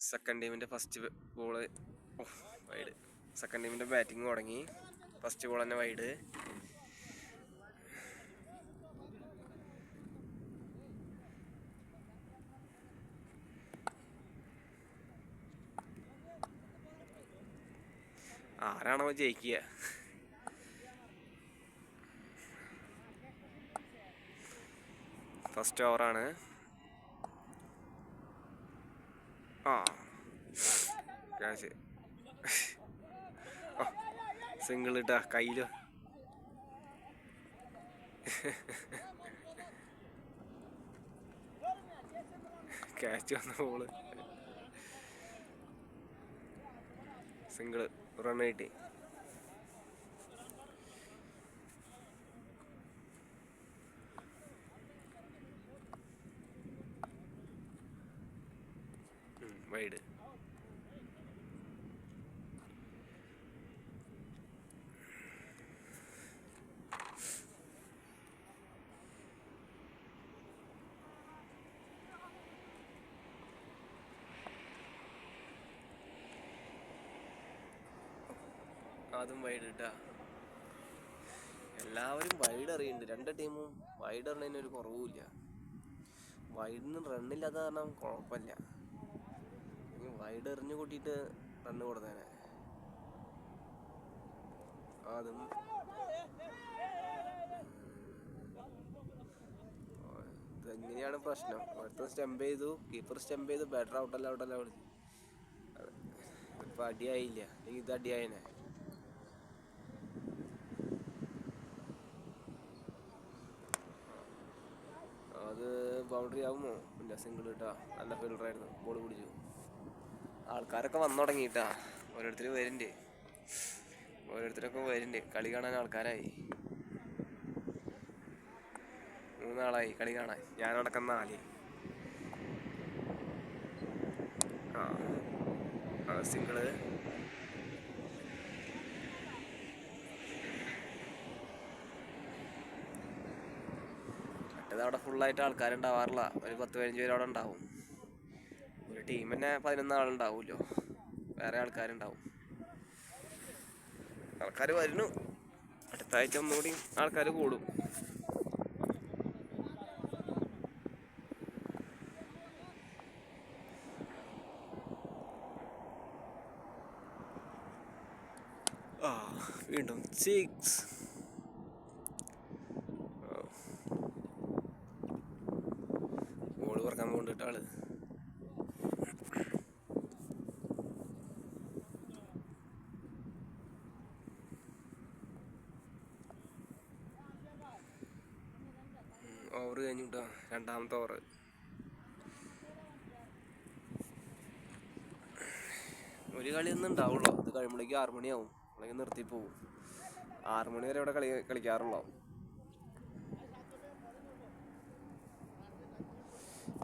Second ടീമിന്റെ first ball wide second ടീമിന്റെ batting തുടങ്ങി. ഫസ്റ്റ് ബോൾ തന്നെ വൈഡ് ആരാണോ ജയിക്കുക? ഫസ്റ്റ് ഓവറാണ് ആ ക്യാഷ് സിംഗിൾ ഇട്ടാ കയ്യിൽ. ക്യാച്ച് വന്ന ബോൾ സിംഗിൾ റൺ കിട്ടി. വൈഡ് അതും വൈഡ് കിട്ടുക എല്ലാവരും വൈഡ് എറിയുന്നുണ്ട് രണ്ട് ടീമും വൈഡ് എറിഞ്ഞതിന് ഒരു കുറവുമില്ല. വൈഡിന് റണ്ണില്ലാത്ത കാരണം കുഴപ്പമില്ല. ഇനി വൈഡ് എറിഞ്ഞു കൂട്ടിയിട്ട് റണ്ണ് കൊടുത്തേനെ. അതും ഇതെങ്ങനെയാണ് പ്രശ്നം? അടുത്ത സ്റ്റംപ് ചെയ്തു കീപ്പർ സ്റ്റംപ് ചെയ്തു ബാറ്റർ ഔട്ടല്ല ഔട്ടല്ല വിളിച്ചു ഇപ്പൊ അടിയായില്ല. അല്ലെങ്കിൽ ഇത് അടിയായനെ അത് ബൗണ്ടറി ആവുമോ ഇല്ല സിംഗിൾ കിട്ടാ നല്ല ഫീൽഡർ ആയിരുന്നു. ബോൾ പിടിച്ചു. ആൾക്കാരൊക്കെ വന്നു തുടങ്ങിയിട്ടാ. ഓരോരുത്തർ വരുന്നുണ്ട്. ഓരോരുത്തരൊക്കെ വരുന്നുണ്ട്. കളി കാണാൻ ആൾക്കാരായി. മൂന്നാളായി കളി കാണാൻ. ഞാനടക്കം നാല്. ആ. സിംഗിൾ മറ്റേത് അവിടെ ഫുള്ളായിട്ട് ആൾക്കാരുണ്ടാവാറില്ല. ഒരു പത്ത് പതിനഞ്ച് പേര് അവിടെ ഉണ്ടാവും. ഒരു ടീം തന്നെ പതിനൊന്ന് ആളുണ്ടാവുമല്ലോ വേറെ ആൾക്കാരുണ്ടാവും. ആൾക്കാർ വരുന്നു. അടുത്ത ആഴ്ച ഒന്നുകൂടി ആൾക്കാർ കൂടും. വീണ്ടും സിക്സ് ബോൾ പറക്കാൻ പോകണ്ടിട്ട് ആൾ ഓവർ കഴിഞ്ഞിട്ടാ രണ്ടാമത്തെ ഓവർ ഒരു കളി ഒന്നും ഉണ്ടാവുള്ളൂ. അത് കഴിയുമ്പോഴേക്കും ആറു മണിയാവും. അല്ലെങ്കിൽ നിർത്തി പോവും. ആറ് മണി വരെ ഇവിടെ കളി കളിക്കാറുള്ളൂ.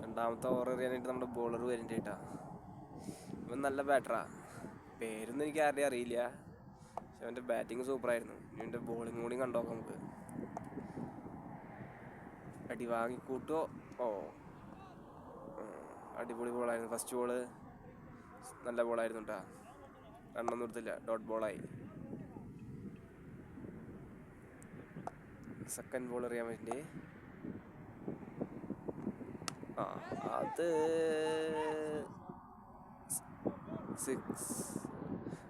രണ്ടാമത്തെ ഓവർ എറിയാനായിട്ട് നമ്മുടെ ബോളർ വരുന്നുണ്ട് ഇവൻ നല്ല ബാറ്ററാ പേരൊന്നും എനിക്ക് ആരുടെയും അറിയില്ല. പക്ഷെ അവന്റെ ബാറ്റിങ് സൂപ്പറായിരുന്നു ഇവന്റെ ബോളിംഗ് കൂടി കണ്ടോക്കാം നമുക്ക്. അടി വാങ്ങിക്കൂട്ടോ? ഓ. അടിപൊളി ബോളായിരുന്നു ഫസ്റ്റ് ബോൾ നല്ല ബോളായിരുന്നു കേട്ടാ റണ്ണൊന്നും എടുത്തില്ല ഡോട്ട് ബോളായി സെക്കൻഡ് ബോൾ എറിയാൻ വേണ്ടി. ആ അത് സിക്സ്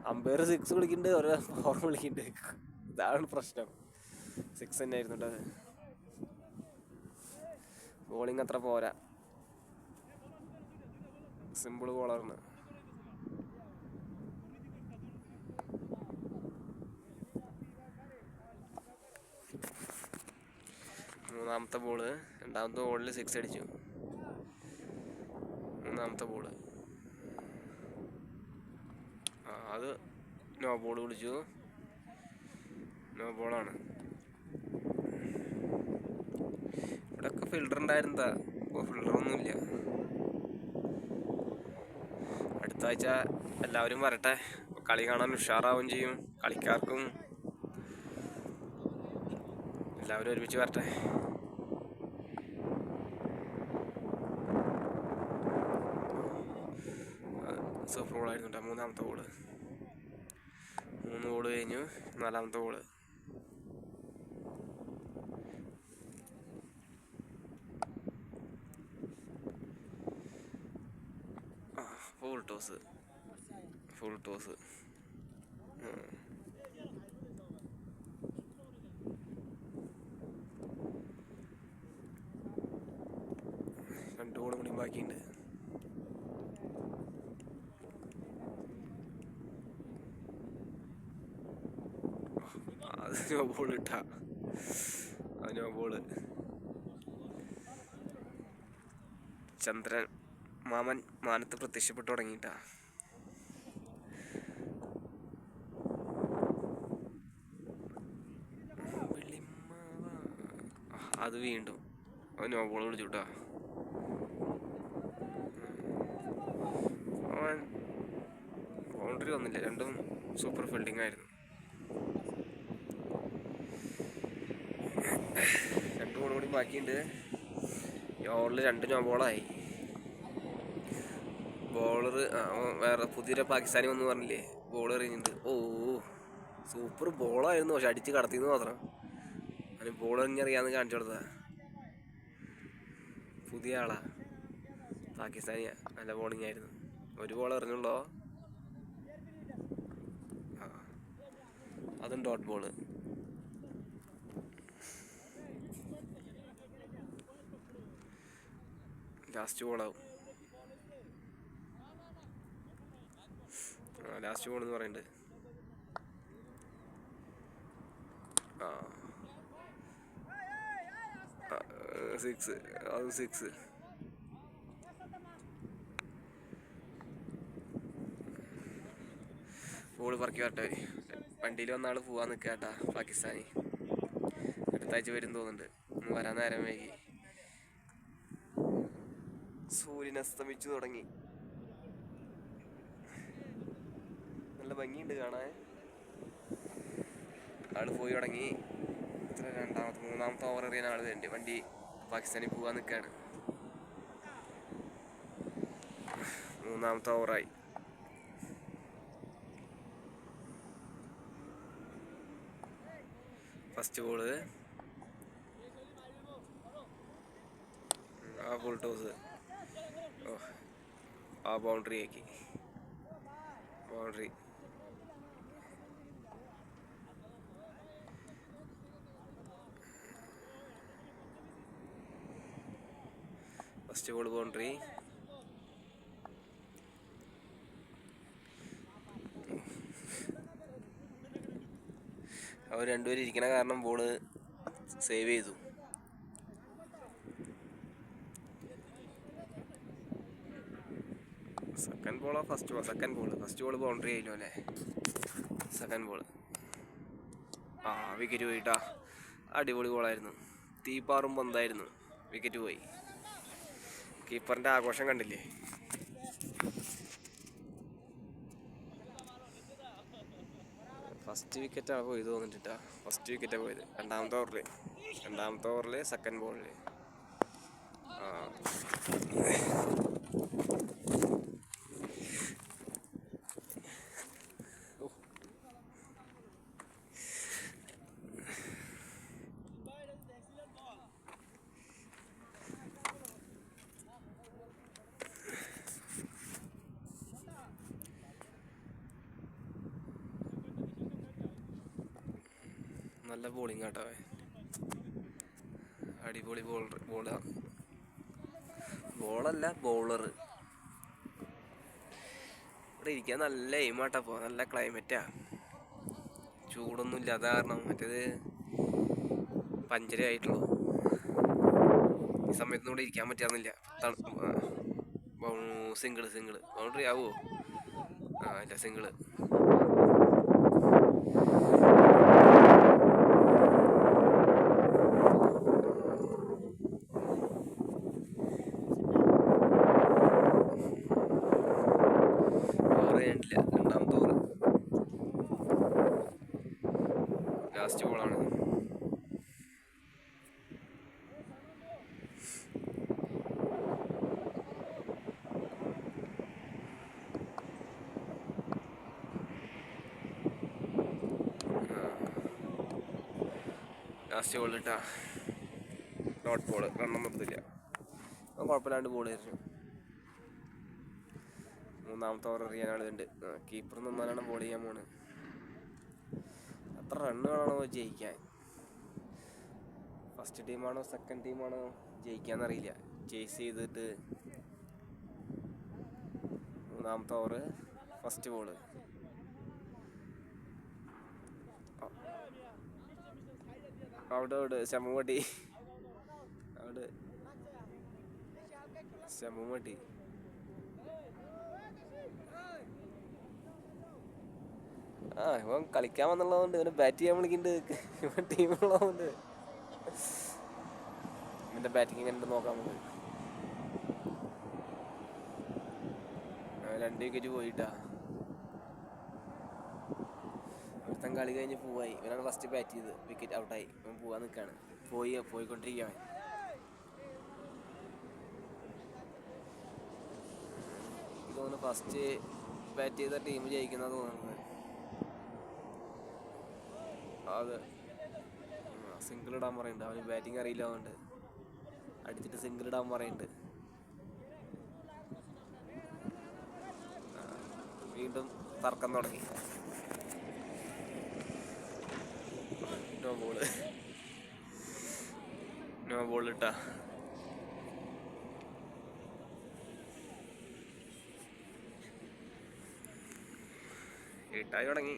അമ്പയർ സിക്സ് വിളിക്കുന്നുണ്ട് ഒരു ഫോർ വിളിക്കുന്നുണ്ട് ഇതാണ് പ്രശ്നം. സിക്സ് തന്നെ ആയിരുന്നു കേട്ടോ ബോളിങ് അത്ര പോരാ. സിമ്പിൾ ബോളാണ് മൂന്നാമത്തെ ബോൾ രണ്ടാമത്തെ ബോളിൽ സിക്സ് അടിച്ചു. മൂന്നാമത്തെ ബോൾ അത് നോ ബോൾ വിളിച്ചു. നോ ബോളാണ് ഫിൽഡർ ഉണ്ടായിരുന്നതാ. ഇപ്പോൾ ഫിൽഡറൊന്നുമില്ല അടുത്ത ആഴ്ച എല്ലാവരും വരട്ടെ. കളി കാണാൻ ഉഷാറാവുകയും ചെയ്യും. കളിക്കാർക്കും എല്ലാവരും ഒരുമിച്ച് വരട്ടെ. സൂപ്പർ ബോളായിരുന്നു കേട്ടോ മൂന്നാമത്തെ ബോൾ മൂന്ന് ഗോൾ കഴിഞ്ഞു നാലാമത്തെ ബോൾ ആ ഫുൾ ടോസ് ഫുൾ ടോസ് രണ്ട് കൂടി ബാക്കിയുണ്ട്. അത് നോ ബോൾ ഇട്ടാ. അത് നോ ചന്ദ്രൻ. മാമൻ മാനത്ത് പ്രത്യക്ഷപ്പെട്ടു തുടങ്ങിയിട്ടാ. അത് വീണ്ടും. അവൻ നോബോൾ വിളിച്ചു കേട്ടോ അവൻ ബൗണ്ടറി വന്നില്ല. രണ്ടും സൂപ്പർ ഫീൽഡിംഗ് ആയിരുന്നു. രണ്ട് ബോൾ കൂടി ബാക്കിയുണ്ട്. ഓവറിൽ രണ്ട് നോ ബോളായി ബോളർ വേറെ പുതിയൊരു പാകിസ്ഥാനി വന്ന് പറഞ്ഞില്ലേ? ബോൾ എറിഞ്ഞിട്ടുണ്ട് ഓ സൂപ്പർ ബോളായിരുന്നു പക്ഷെ അടിച്ച് കടത്തിന്ന് മാത്രം. അവന് ബോൾ എറിഞ്ഞറിയാന്ന് കാണിച്ചു കൊടുത്താ പുതിയ ആളാ. പാകിസ്ഥാനിയാ. നല്ല ബോളിംഗ് ആയിരുന്നു. ഒരു ബോൾ എറിഞ്ഞുള്ളോ? അതും ഡോട്ട് ബോൾ ലാസ്റ്റ് ബോളാവും ലാസ്റ്റ് ബോൾ എന്ന് പറയുന്നത്. ആ. സിക്സ് അത് സിക്സ് ബോൾ പറക്കി വരട്ടെ. വണ്ടിയിൽ വന്ന ആൾ പോവാൻ നിൽക്കുക കേട്ടാ പാകിസ്ഥാനി. അടുത്താഴ്ച വരും തോന്നുന്നുണ്ട്. വരാൻ നേരം വൈകി. സൂര്യൻ അസ്തമിച്ചു തുടങ്ങി. ഭംഗിയുണ്ട് കാണാൻ. ആൾ പോയി തുടങ്ങി. ഇത്ര രണ്ടാമത്തെ മൂന്നാമത്തെ ഓവർ എറിയാൻ ആൾ വരുന്നുണ്ട് വണ്ടി പാകിസ്ഥാനിൽ പോവാൻ നിൽക്കാണ് മൂന്നാമത്തെ ഓവറായി ഫസ്റ്റ് ബോൾ ആ ഫുൾ ടോസ് ഓ ആ ബൗണ്ടറി ആക്കി. ബൗണ്ടറി ഫസ്റ്റ് ബോൾ ബൗണ്ടറി അവർ രണ്ടുപേരും ഇരിക്കണ കാരണം ബോൾ സേവ് ചെയ്തു. Second ബോളോ first ball second ball first ball boundary ആയില്ലോ അല്ലേ? സെക്കൻഡ് ബോൾ ആ വിക്കറ്റ് പോയിട്ടാ. അടിപൊളി ബോളായിരുന്നു തീപ്പാറും പന്തായിരുന്നു. വിക്കറ്റ് പോയി. കീപ്പറിന്റെ ആഘോഷം കണ്ടില്ലേ? ഫസ്റ്റ് വിക്കറ്റ് വിക്കറ്റാണ് പോയി തോന്നിട്ടാ ഫസ്റ്റ് വിക്കറ്റാണ് പോയത്. രണ്ടാമത്തെ ഓവറിൽ രണ്ടാമത്തെ ഓവറിൽ സെക്കൻഡ് ബോളിൽ ആ. നല്ല ബോളിംഗ് കേട്ടോ. അടിപൊളി ബോളർ ബോളാ ബോളല്ല ബോളർ ഇവിടെ ഇരിക്കാൻ നല്ല എയിമാട്ടപ്പോ നല്ല ക്ലൈമറ്റാ ചൂടൊന്നും ഇല്ലാത്ത കാരണം മറ്റേത് പഞ്ചര ആയിട്ടുള്ളൂ. ഈ സമയത്തൊന്നും ഇവിടെ ഇരിക്കാൻ പറ്റാന്നില്ല സിംഗിൾ സിംഗിൾ ബൗണ്ടറി ആവുമോ ആ ഇല്ല സിംഗിൾ അറിയാനില്ല രണ്ടാമത്തെ ഓവർ ലാസ്റ്റ് ബോളാണ് ലാസ്റ്റ് ബോളിട്ടാ ഡോട്ട് ബോൾ റണ്ണൊന്നും എടുത്തില്ല. കുഴപ്പമില്ലാണ്ട് ബോൾ ആയിരുന്നു മൂന്നാമത്തെ ഓവർ എറിയാൻ കീപ്പർ നിന്നാലാണ് ബോൾ ചെയ്യാൻ പോണ് അത്ര റണ്ണ് വേണോ ജയിക്കാൻ? ഫസ്റ്റ് ടീമാണോ സെക്കൻഡ് ടീമാണോ ജയിക്കാന്നറിയില്ല. ചേസ് ചെയ്തിട്ട് മൂന്നാമത്തെ ഓവർ ഫസ്റ്റ് ബോൾ അവിടെ അവിടെ ശമുമട്ടി അവിടെ. ശമുമട്ടി ആ ഇവൻ കളിക്കാൻ വന്നുള്ളതുകൊണ്ട് ഇവന് ബാറ്റ് ചെയ്യാൻ വിളിക്കുന്നുണ്ട് ഇവൻ ടീമുള്ളതുകൊണ്ട് ഇവന്റെ ബാറ്റിംഗ് ഉണ്ട് നോക്കാൻ നമുക്ക് രണ്ട് വിക്കറ്റ് പോയിട്ടാ. ഒരുത്തൻ കളി കഴിഞ്ഞ് പോവായി. ഇവനാണ് ഫസ്റ്റ് ബാറ്റ് ചെയ്ത് വിക്കറ്റ് ഔട്ടായി ഇവൻ പോവാൻ നിൽക്കാണ് പോയി പോയിക്കൊണ്ടിരിക്കുകയാണ്. തോന്നുന്നു ഫസ്റ്റ് ബാറ്റ് ചെയ്ത ടീം ജയിക്കുന്ന തോന്നുന്നത്. അത്. സിംഗിൾ ഇടാൻ പറയുന്നുണ്ട് അവന് ബാറ്റിംഗ് അറിയില്ല അതുകൊണ്ട് അടിച്ചിട്ട് സിംഗിൾ ഇടാൻ പറയുന്നുണ്ട് വീണ്ടും തർക്കം തുടങ്ങി. നോ ബോൾ നോ ബോൾ ഇട്ടാ. ഇരുട്ടായി തുടങ്ങി.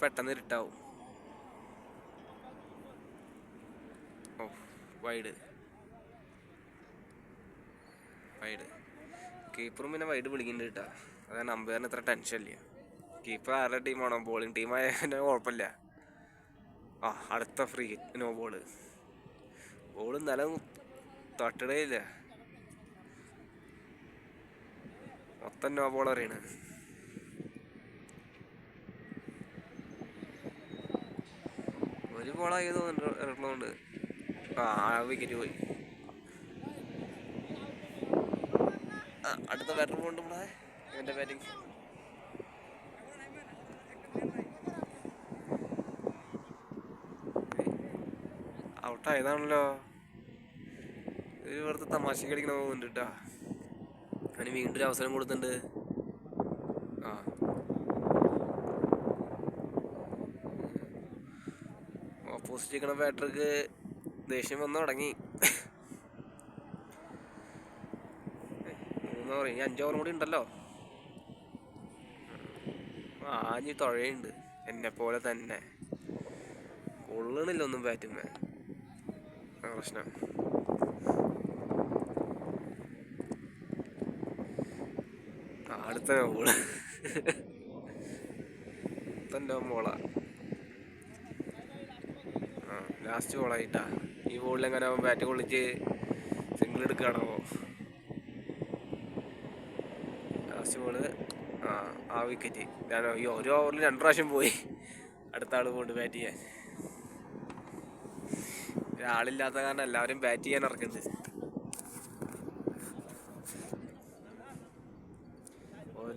പെട്ടെന്ന് ഇരുട്ടാവും. ഓ വൈഡ് വൈഡ് കീപ്പറും പിന്നെ വൈഡ് വിളിക്കുന്നുണ്ട് കേട്ടാ. അതാണ് അമ്പയറിന് ഇത്ര ടെൻഷൻ ഇല്ല. കീപ്പർ ആരുടെ ടീമാണോ ബോളിംഗ് ടീമായ കുഴപ്പമില്ല. ആ അടുത്ത ഫ്രീ നോ ബോൾ ബോൾ നിലം തട്ടിടേ ഇല്ല മൊത്തം നോ ബോൾ അറിയണ്. ഒരു ബോളായി തോന്നുന്നുണ്ട് ആ വിക്കറ്റ് പോയി. അടുത്ത ബാറ്റർ പോണ്ട് നമ്മളെ ഇവന്റെ ബാറ്റിംഗ് ഔട്ടായതാണല്ലോ ഇത് വെറുതെ തമാശ കളിക്കണ പോകുന്നുണ്ട് കേട്ടാ അവന് വീണ്ടും ഒരു അവസരം കൊടുത്തിട്ടുണ്ട്. ആ. ഓപ്പോസിറ്റ് നിൽക്കണ ബാറ്റർക്ക് ദേഷ്യം വന്നു തുടങ്ങി. മൂന്ന് ഓവർ ഇനി അഞ്ച് കൂടി ഉണ്ടല്ലോ. ആഞ്ഞി തുഴയുണ്ട്. എന്നെ പോലെ തന്നെ. കൊള്ളണില്ല ഒന്നും ബാറ്റുമേ പ്രശ്നം ആ, അടുത്ത ബോൾ തന്റെ മോളാ. ആ ലാസ്റ്റ് ബോളായിട്ടാ ഈ ബോളിൽ എങ്ങനെ അവൻ ബാറ്റ് കൊള്ളിച്ച് സിംഗിൾ എടുക്കുകയാണോ? ലാസ്റ്റ് ബോൾ ആ ആ വിക്കറ്റ് ഞാൻ ഈ ഒരു ഓവറിൽ രണ്ട് പ്രാവശ്യം പോയി. അടുത്ത ആൾ കൊണ്ട് ബാറ്റ് ചെയ്യാൻ. ഒരാളില്ലാത്ത കാരണം എല്ലാവരും ബാറ്റ് ചെയ്യാൻ ഇറക്കുന്നുണ്ട്.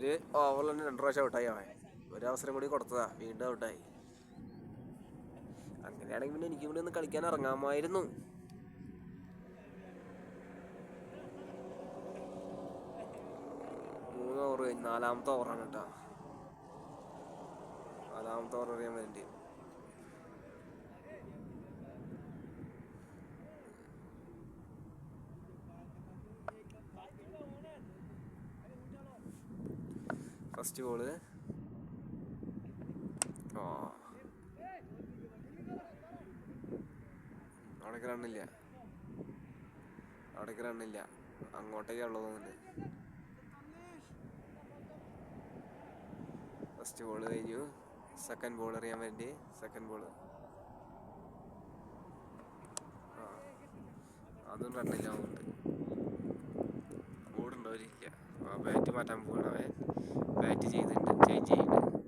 ഒരു ഓവറിൽ തന്നെ രണ്ട് പ്രാവശ്യം ഔട്ടായി അവൻ. ഒരു അവസരം കൂടി കൊടുത്തതാ വീണ്ടും ഔട്ടായി അങ്ങനെയാണെങ്കിൽ പിന്നെ എനിക്ക് കൂടി ഒന്ന് കളിക്കാൻ ഇറങ്ങാമായിരുന്നു. മൂന്ന് ഓവർ കഴിഞ്ഞ് നാലാമത്തെ ഓവറാണ് കേട്ടോ. നാലാമത്തെ ഓവർ അറിയാൻ വേണ്ടി. First ball. ഓ അവിടേക്ക് റണ്ണില്ല അവിടേക്ക് റണ്ണില്ല അങ്ങോട്ടേക്കാ ഉള്ളത് തോന്നുന്നുണ്ട്. ഫസ്റ്റ് ബോൾ കഴിഞ്ഞു. സെക്കൻഡ് ബോൾ എറിയാൻ വേണ്ടി. സെക്കൻഡ് ബോൾ അതും റണ്ണില്ല തോന്നുന്നുണ്ട് ഓടുണ്ടോ ഇല്ല ആ ബാറ്റ് മാറ്റാൻ പോകണം അവൻ. ബാറ്റ് ചെയ്തിട്ട് ചേഞ്ച് ചെയ്യുന്നുണ്ട്.